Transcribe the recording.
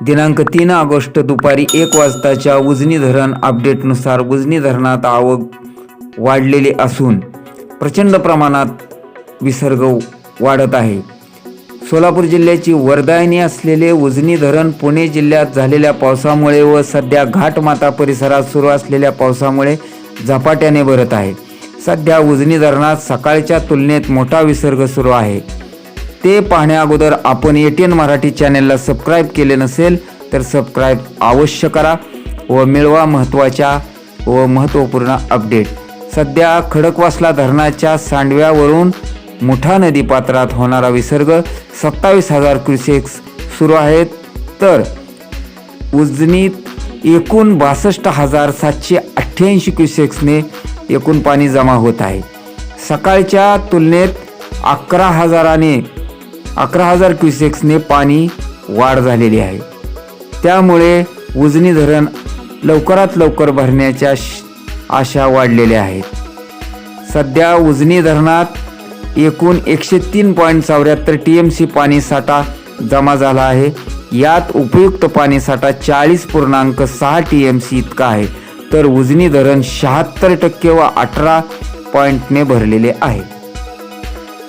दिनांक तीन ऑगस्ट दुपारी एक वाजताच्या उजनी धरण अपडेटनुसार उजनी धरणात आवक वाढलेली असून प्रचंड प्रमाणात विसर्ग वाढत आहे. सोलापूर जिल्ह्याची वरदायनी असलेले उजनी धरण पुणे जिल्ह्यात झालेल्या पावसामुळे व सध्या घाटमाता परिसरात सुरू असलेल्या पावसामुळे झपाट्याने भरत आहे. सध्या उजनी धरणात सकाळच्या तुलनेत मोठा विसर्ग सुरू आहे. ते पाहण्या अगोदर आपण ए टी एन मराठी चॅनेलला सबस्क्राईब केले नसेल तर सबस्क्राईब अवश्य करा व मिळवा महत्त्वाच्या व महत्त्वपूर्ण अपडेट सध्या खडकवासला धरणाच्या सांडव्यावरून मुठा नदीपात्रात होणारा विसर्ग सत्तावीस हजार क्युसेक्स सुरू आहेत तर उजनीत एकूण बासष्ट हजार सातशे अठ्ठ्याऐंशी क्युसेक्सने एकूण पाणी जमा होत आहे. सकाळच्या तुलनेत अकरा हजाराने अकरा हजार क्युसेक्सने पाणी वाढ झालेली आहे. त्यामुळे उजनी धरण लवकरात लवकर भरण्याच्या श- आशा वाढलेल्या आहेत. सध्या उजनी धरणात एकूण एकशे तीन पॉईंट चौऱ्याहत्तर टी एम सी पाणी साठा जमा झाला आहे. यात उपयुक्त पाणी साठा चाळीस पूर्णांक सहा टी एम सी इतका आहे. तर उजनी धरण शहात्तर टक्के व अठरा पॉईंटने भरलेले आहे.